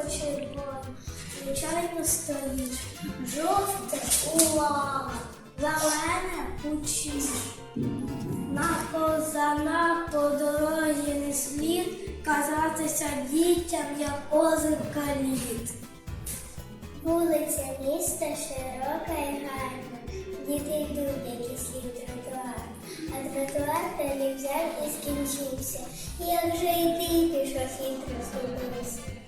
червоне, звичайно стоїть, жовте улава, зелене пучі. На козана по дорозі не слід казатися дітям, як озерка лід. Вулиця міста широка і гарна. Діти йдуть, які слід тротуар. А тротуар далі взяв і скінчився. Як же й ти пішов хитро згубився.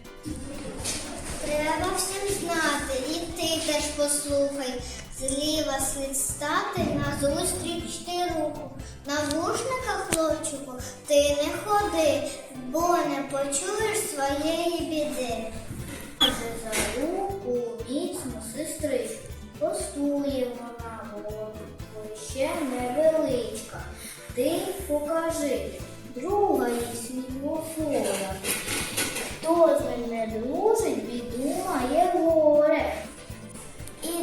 Теж послухай. Зліва слід стати назустріч ти руку. На вушниках, хлопчику, ти не ходи, бо не почуєш своєї біди. За руку міцно сестричку, постує вона бо ще невеличка. Ти покажи, друга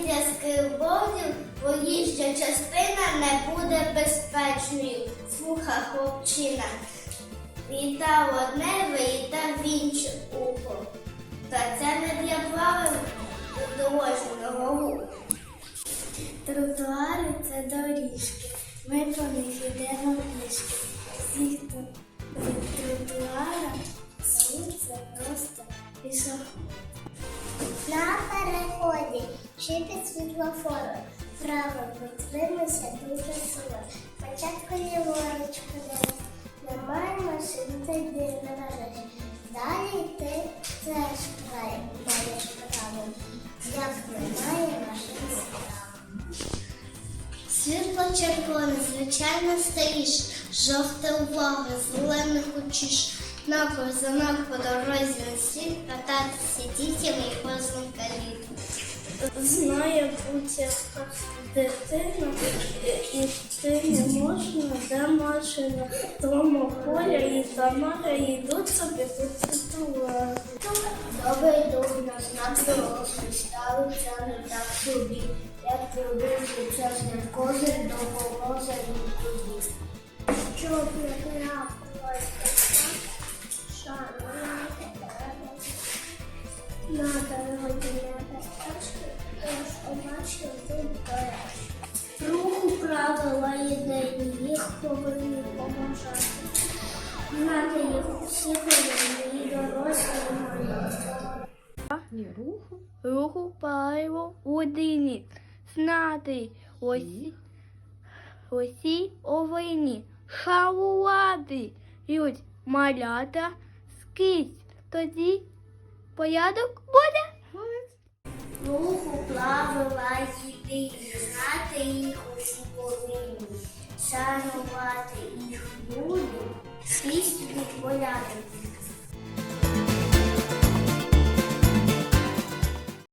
І для скейбордів проїжджа частина не буде безпечною. Слуха хлопчина. Вітав одне, виїтав в інше ухо. Та це не для дорожнього руху. Тротуари це доріжки. Ми по них йдемо пішки. Всі, хто від тротуара, це просто пішохід. На переході чи під світлофором. Право дотримуйся дуже сила. Спочатку ліворуч подивись. Немає машин, ти не вважаєш. Далі ти теж маєш право. Як немає машин справа. Світло червоне, звичайно, стоїш, жовта увага, зелених учиш. На козанок по дорозі слід кататися дітям і кожним каліт. Знає будь-яка дитина, і ти не можна, де машина, тому поля і Тамара йдуть собі по тротуару. Добрий дух на знак дорослий, ставиться не так собі, як прибив час не в козир, допоможе нікуди. Щоб не трапилось на дорозі небезпечки, тож обачно тут. Руху правила єдині, їх повинні поможати. Знати їх усі повинні і дорослі. Ні, руху. руху правило людині, знати усі, усі овині, шалувати людь малята скрізь. Тоді порядок буде. Руху правила єдині, знати їх усі повинні, шанувати їх люди, слізь від порядок.